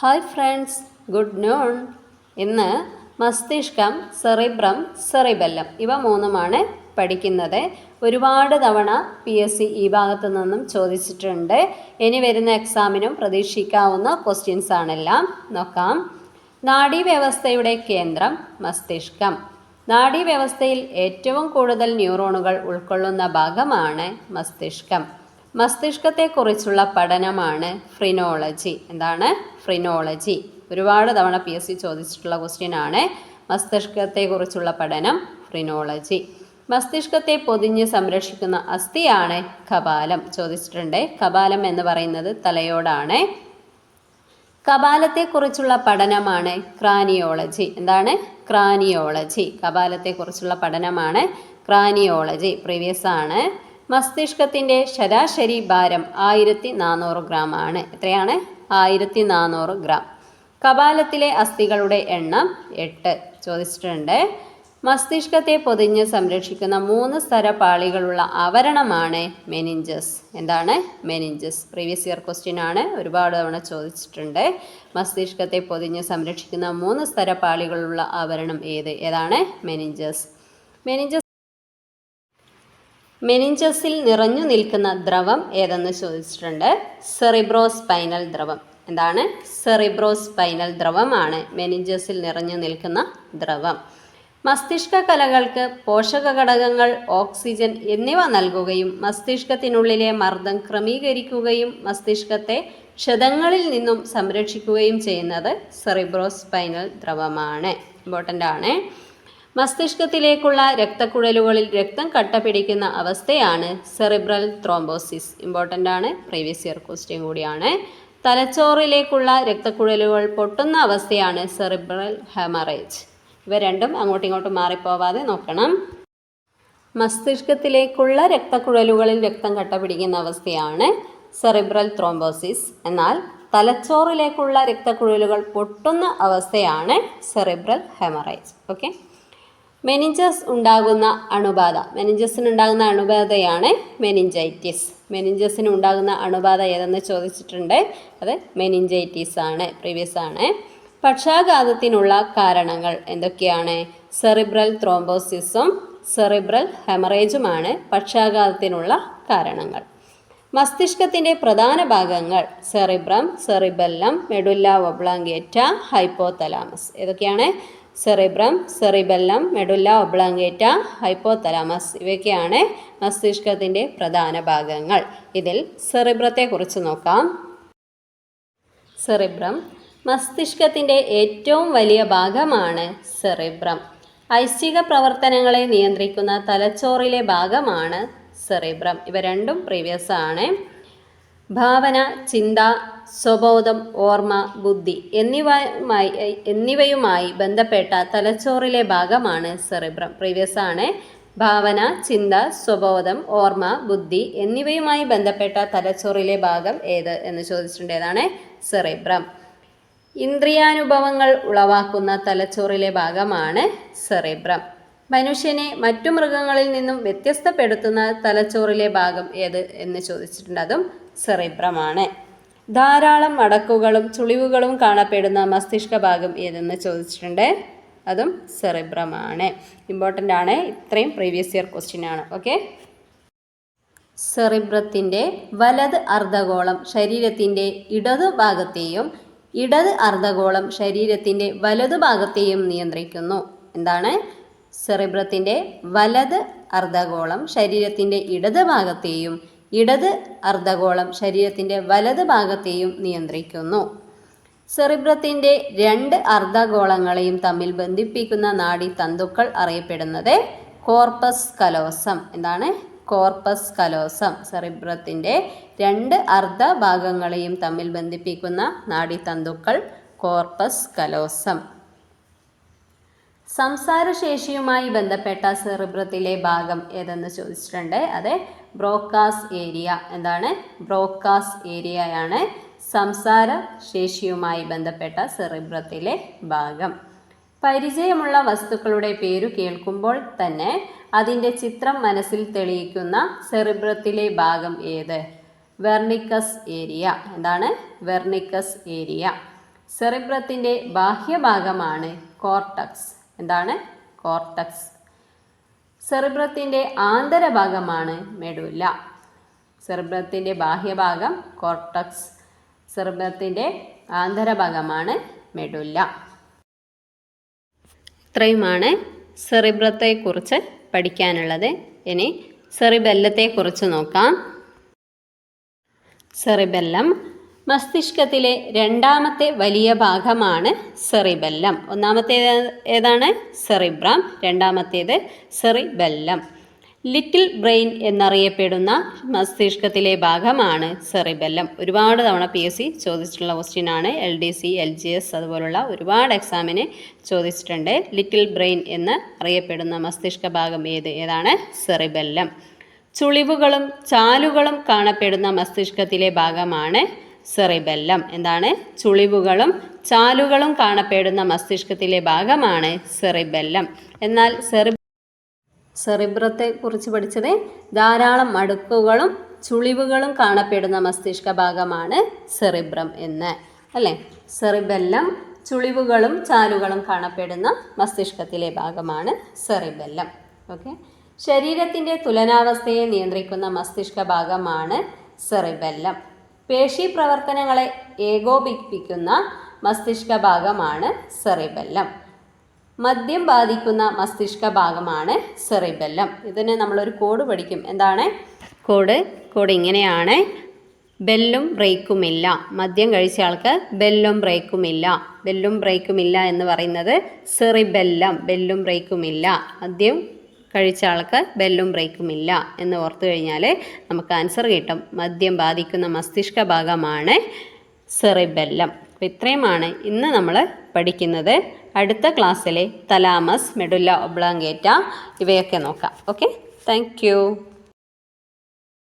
Hi friends good non. ഇന്ന് മസ്തിഷ്കം cerebrum cerebellum ഇവ മൂന്നുമാണ് പഠിക്കുന്നത്. ഒരുപാട് തവണ പി എസ് സി ഈ ഭാഗത്തു നിന്നും ചോദിച്ചിട്ടുണ്ട്. ഇനി വരുന്ന എക്സാമിനും പ്രതീക്ഷിക്കാവുന്ന ക്വസ്റ്റ്യൻസ് ആണെല്ലാം നോക്കാം. നാഡീവ്യവസ്ഥയുടെ കേന്ദ്രം മസ്തിഷ്കം. നാഡീവ്യവസ്ഥയിൽ ഏറ്റവും കൂടുതൽ ന്യൂറോണുകൾ ഉൾക്കൊള്ളുന്ന ഭാഗമാണ് മസ്തിഷ്കം. മസ്തിഷ്കത്തെക്കുറിച്ചുള്ള പഠനമാണ് ഫ്രിനോളജി എന്താണ്? ഫ്രിനോളജി ഒരുപാട് തവണ പി എസ് സി ചോദിച്ചിട്ടുള്ള ക്വസ്റ്റ്യൻ ആണ്. മസ്തിഷ്കത്തെക്കുറിച്ചുള്ള പഠനം ഫ്രിനോളജി മസ്തിഷ്കത്തെ പൊതിഞ്ഞ് സംരക്ഷിക്കുന്ന അസ്ഥിയാണ് കപാലം. ചോദിച്ചിട്ടുണ്ട്. കപാലം എന്ന് പറയുന്നത് തലയോടാണ്. കപാലത്തെക്കുറിച്ചുള്ള പഠനമാണ് ക്രാനിയോളജി. എന്താണ്? ക്രാനിയോളജി. കപാലത്തെക്കുറിച്ചുള്ള പഠനമാണ് ക്രാനിയോളജി. പ്രീവിയസ് ആണ്. മസ്തിഷ്കത്തിന്റെ ശരാശരി ഭാരം ആയിരത്തി നാനൂറ് ഗ്രാം ആണ്. എത്രയാണ്? ആയിരത്തി നാനൂറ് ഗ്രാം. കപാലത്തിലെ അസ്ഥികളുടെ എണ്ണം എട്ട്. ചോദിച്ചിട്ടുണ്ട്. മസ്തിഷ്കത്തെ പൊതിഞ്ഞ് സംരക്ഷിക്കുന്ന മൂന്ന് സ്തരപാളികളുള്ള ആവരണമാണ് മെനിഞ്ചസ്. എന്താണ്? മെനിഞ്ചസ്. പ്രീവിയസ് ഇയർ ക്വസ്റ്റ്യൻ ആണ്. ഒരുപാട് തവണ ചോദിച്ചിട്ടുണ്ട്. മസ്തിഷ്കത്തെ പൊതിഞ്ഞ് സംരക്ഷിക്കുന്ന മൂന്ന് സ്തരപാളികളുള്ള ആവരണം ഏത്? ഏതാണ്? മെനിഞ്ചസ്. മെനിഞ്ചസ് മെനിഞ്ചസിൽ നിറഞ്ഞു നിൽക്കുന്ന ദ്രവം ഏതെന്ന് ചോദിച്ചിട്ടുണ്ട്? സെറിബ്രോ സ്പൈനൽ ദ്രവം. എന്താണ്? സെറിബ്രോ സ്പൈനൽ ദ്രവമാണ് മെനിഞ്ചസിൽ നിറഞ്ഞു നിൽക്കുന്ന ദ്രവം. മസ്തിഷ്ക കലകൾക്ക് പോഷക ഘടകങ്ങൾ ഓക്സിജൻ എന്നിവ നൽകുകയും മസ്തിഷ്കത്തിനുള്ളിലെ മർദ്ദം ക്രമീകരിക്കുകയും മസ്തിഷ്കത്തെ ക്ഷതങ്ങളിൽ നിന്നും സംരക്ഷിക്കുകയും ചെയ്യുന്നത് സെറിബ്രോസ്പൈനൽ ദ്രവമാണ്. ഇമ്പോർട്ടന്റ് ആണ്. മസ്തിഷ്കത്തിലേക്കുള്ള രക്തക്കുഴലുകളിൽ രക്തം കട്ട പിടിക്കുന്ന അവസ്ഥയാണ് സെറിബ്രൽ ത്രോംബോസിസ്. ഇമ്പോർട്ടന്റ് ആണ്. പ്രീവിയസ് ഇയർ ക്വസ്റ്റ്യൻ കൂടിയാണ്. തലച്ചോറിലേക്കുള്ള രക്തക്കുഴലുകൾ പൊട്ടുന്ന അവസ്ഥയാണ് സെറിബ്രൽ ഹെമറേജ്. ഇവ രണ്ടും അങ്ങോട്ടും ഇങ്ങോട്ടും മാറിപ്പോവാതെ നോക്കണം. മസ്തിഷ്കത്തിലേക്കുള്ള രക്തക്കുഴലുകളിൽ രക്തം കട്ട പിടിക്കുന്ന അവസ്ഥയാണ് സെറിബ്രൽ ത്രോംബോസിസ്. എന്നാൽ തലച്ചോറിലേക്കുള്ള രക്തക്കുഴലുകൾ പൊട്ടുന്ന അവസ്ഥയാണ് സെറിബ്രൽ ഹെമറേജ്. ഓക്കെ മെനിഞ്ചസ് ഉണ്ടാകുന്ന അണുബാധ. മെനിഞ്ചസിന് ഉണ്ടാകുന്ന അണുബാധയാണ് മെനിഞ്ചൈറ്റിസ് മെനിഞ്ചസിന് ഉണ്ടാകുന്ന അണുബാധ ഏതെന്ന് ചോദിച്ചിട്ടുണ്ട്? അത് മെനിഞ്ചൈറ്റിസ് ആണ് പ്രീവിയസ് ആണ്. പക്ഷാഘാതത്തിനുള്ള കാരണങ്ങൾ എന്തൊക്കെയാണ്? സെറിബ്രൽ ത്രോംബോസിസും സെറിബ്രൽ ഹെമറേജുമാണ് പക്ഷാഘാതത്തിനുള്ള കാരണങ്ങൾ. മസ്തിഷ്കത്തിന്റെ പ്രധാന ഭാഗങ്ങൾ cerebrum cerebellum medulla oblongata hypothalamus ഏതൊക്കെയാണ്? Cerebrum cerebellum medulla oblongata hypothalamus ഇവയൊക്കെയാണ് മസ്തിഷ്കത്തിന്റെ പ്രധാന ഭാഗങ്ങൾ. ഇതിൽ സെറിബ്രത്തെക്കുറിച്ച് നോക്കാം. സെറിബ്രം മസ്തിഷ്കത്തിന്റെ ഏറ്റവും വലിയ ഭാഗമാണ് സെറിബ്രം. ഐശ്വിക പ്രവർത്തനങ്ങളെ നിയന്ത്രിക്കുന്ന തലച്ചോറിലെ ഭാഗമാണ് സെറിബ്രം. ഇവ രണ്ടും പ്രീവിയസ് ആണ്. ഭാവന ചിന്ത സ്വബോധം ഓർമ്മ ബുദ്ധി എന്നിവയുമായി എന്നിവയുമായി ബന്ധപ്പെട്ട തലച്ചോറിലെ ഭാഗമാണ് സെറിബ്രം. പ്രീവിയസ് ആണ് ഭാവന ചിന്ത സ്വബോധം ഓർമ്മ ബുദ്ധി എന്നിവയുമായി ബന്ധപ്പെട്ട തലച്ചോറിലെ ഭാഗം ഏത് എന്ന് ചോദിച്ചിട്ടുണ്ട്. ഏതാണ്? സെറിബ്രം. ഇന്ദ്രിയാനുഭവങ്ങൾ ഉളവാക്കുന്ന തലച്ചോറിലെ ഭാഗമാണ് സെറിബ്രം. മനുഷ്യനെ മറ്റു മൃഗങ്ങളിൽ നിന്നും വ്യത്യസ്തപ്പെടുത്തുന്ന തലച്ചോറിലെ ഭാഗം ഏത് എന്ന് ചോദിച്ചിട്ടുണ്ട്. അതും സെറിബ്രമാണ്. ധാരാളം മടക്കുകളും ചുളിവുകളും കാണപ്പെടുന്ന മസ്തിഷ്ക ഭാഗം ഏതെന്ന് ചോദിച്ചിട്ടുണ്ട്? അതും സെറിബ്രമാണ്. ഇമ്പോർട്ടന്റ് ആണ്. ഇത്രയും പ്രീവിയസ് ഇയർ ക്വസ്റ്റ്യൻ ആണ്. ഓക്കെ സെറിബ്രത്തിന്റെ വലത് അർദ്ധഗോളം ശരീരത്തിന്റെ ഇടതു ഭാഗത്തെയും ഇടത് അർദ്ധഗോളം ശരീരത്തിന്റെ വലതു ഭാഗത്തെയും നിയന്ത്രിക്കുന്നു. എന്താണ്? സെറിബ്രത്തിന്റെ വലത് അർദ്ധഗോളം ശരീരത്തിന്റെ ഇടത് ഭാഗത്തെയും ഇടത് അർദ്ധഗോളം ശരീരത്തിന്റെ വലത് ഭാഗത്തെയും നിയന്ത്രിക്കുന്നു. സെറിബ്രത്തിന്റെ രണ്ട് അർദ്ധഗോളങ്ങളെയും തമ്മിൽ ബന്ധിപ്പിക്കുന്ന നാഡി തന്തുക്കൾ അറിയപ്പെടുന്നത് കോർപ്പസ് കലോസം. എന്താണ്? Corpus callosum. സെറിബ്രത്തിന്റെ രണ്ട് അർദ്ധ ഭാഗങ്ങളെയും തമ്മിൽ ബന്ധിപ്പിക്കുന്ന നാഡി തന്തുക്കൾ കോർപ്പസ് കലോസം. സംസാരശേഷിയുമായി ബന്ധപ്പെട്ട സെറിബ്രത്തിലെ ഭാഗം ഏതെന്ന് ചോദിച്ചിട്ടുണ്ട്. അതെ ബ്രോക്കാസ് ഏരിയ. എന്താണ്? ബ്രോക്കാസ് ഏരിയയാണ് സംസാര ശേഷിയുമായി ബന്ധപ്പെട്ട സെറിബ്രത്തിലെ ഭാഗം. പരിചയമുള്ള വസ്തുക്കളുടെ പേരു കേൾക്കുമ്പോൾ തന്നെ അതിന്റെ ചിത്രം മനസ്സിൽ തെളിയിക്കുന്ന സെറിബ്രത്തിലെ ഭാഗം ഏത്? Wernicke's area. എന്താണ്? Wernicke's area. സെറിബ്രത്തിന്റെ ബാഹ്യഭാഗമാണ് കോർട്ടക്സ്. കോർട്ടക്സ്. സെറിബ്രത്തിന്റെ ആന്തരഭാഗമാണ് മെഡുല്ല സെറിബ്രത്തിന്റെ ബാഹ്യഭാഗം കോർട്ടക്സ്. സെറിബ്രത്തിന്റെ ആന്തരഭാഗമാണ് മെഡുല്ല ഇത്രയുമാണ് സെറിബ്രത്തെക്കുറിച്ച് പഠിക്കാനുള്ളത്. ഇനി സെറിബെല്ലത്തെക്കുറിച്ച് നോക്കാം. സെറിബെല്ലം മസ്തിഷ്കത്തിലെ രണ്ടാമത്തെ വലിയ ഭാഗമാണ് സെറിബെല്ലം. ഒന്നാമത്തേത് ഏതാണ്? സെറിബ്രം. രണ്ടാമത്തേത് സെറിബെല്ലം. ലിറ്റിൽ ബ്രെയിൻ എന്നറിയപ്പെടുന്ന മസ്തിഷ്കത്തിലെ ഭാഗമാണ് സെറിബെല്ലം. ഒരുപാട് തവണ പി എസ് സി ചോദിച്ചിട്ടുള്ള ക്വസ്റ്റ്യൻ ആണ്. L D C L G S അതുപോലുള്ള ഒരുപാട് എക്സാമിന് ചോദിച്ചിട്ടുണ്ട്. ലിറ്റിൽ ബ്രെയിൻ എന്ന് അറിയപ്പെടുന്ന മസ്തിഷ്ക ഭാഗം ഏത്? ഏതാണ്? സെറിബെല്ലം. ചുളിവുകളും ചാലുകളും കാണപ്പെടുന്ന മസ്തിഷ്കത്തിലെ ഭാഗമാണ് സെറിബെല്ലം എന്താണ്? ചുളിവുകളും ചാലുകളും കാണപ്പെടുന്ന മസ്തിഷ്കത്തിലെ ഭാഗമാണ് സെറിബെല്ലം എന്നാൽ സെറി സെറിബ്രത്തെ കുറിച്ച് പഠിച്ചത് ധാരാളം മടുക്കുകളും ചുളിവുകളും കാണപ്പെടുന്ന മസ്തിഷ്ക ഭാഗമാണ് സെറിബ്രം എന്ന്. അല്ലേ? സെറിബെല്ലം ചുളിവുകളും ചാലുകളും കാണപ്പെടുന്ന മസ്തിഷ്കത്തിലെ ഭാഗമാണ് സെറിബെല്ലം ഓക്കെ? ശരീരത്തിന്റെ തുലനാവസ്ഥയെ നിയന്ത്രിക്കുന്ന മസ്തിഷ്ക ഭാഗമാണ് സെറിബെല്ലം പേശി പ്രവർത്തനങ്ങളെ ഏകോപിപ്പിക്കുന്ന മസ്തിഷ്ക ഭാഗമാണ് സെറിബെല്ലം. മദ്യം ബാധിക്കുന്ന മസ്തിഷ്ക ഭാഗമാണ് സെറിബെല്ലം. ഇതിന് നമ്മളൊരു കോഡ് പഠിക്കും. എന്താണ്? കോഡ് കോഡ് ഇങ്ങനെയാണ്. ബെല്ലും ബ്രേക്കുമില്ല. മദ്യം കഴിച്ച ആൾക്ക് ബെല്ലും ബ്രേക്കും ഇല്ല ബെല്ലും ബ്രേക്കും ഇല്ല എന്ന് പറയുന്നത് സെറിബെല്ലം. ബെല്ലും ബ്രേക്കും ഇല്ല മദ്യം കഴിച്ച ആൾക്ക് ബെല്ലും ബ്രേക്കും ഇല്ല എന്ന് ഓർത്തു കഴിഞ്ഞാൽ നമുക്ക് ആൻസർ കിട്ടും. മദ്യം ബാധിക്കുന്ന മസ്തിഷ്ക ഭാഗമാണ് സെറിബെല്ലം. അപ്പോൾ ഇത്രയുമാണ് ഇന്ന് നമ്മൾ പഠിക്കുന്നത്. അടുത്ത ക്ലാസ്സിലെ തലാമസ് മെഡുല്ല ഒബ്ലാങ്കേറ്റ ഇവയൊക്കെ നോക്കാം. Okay thank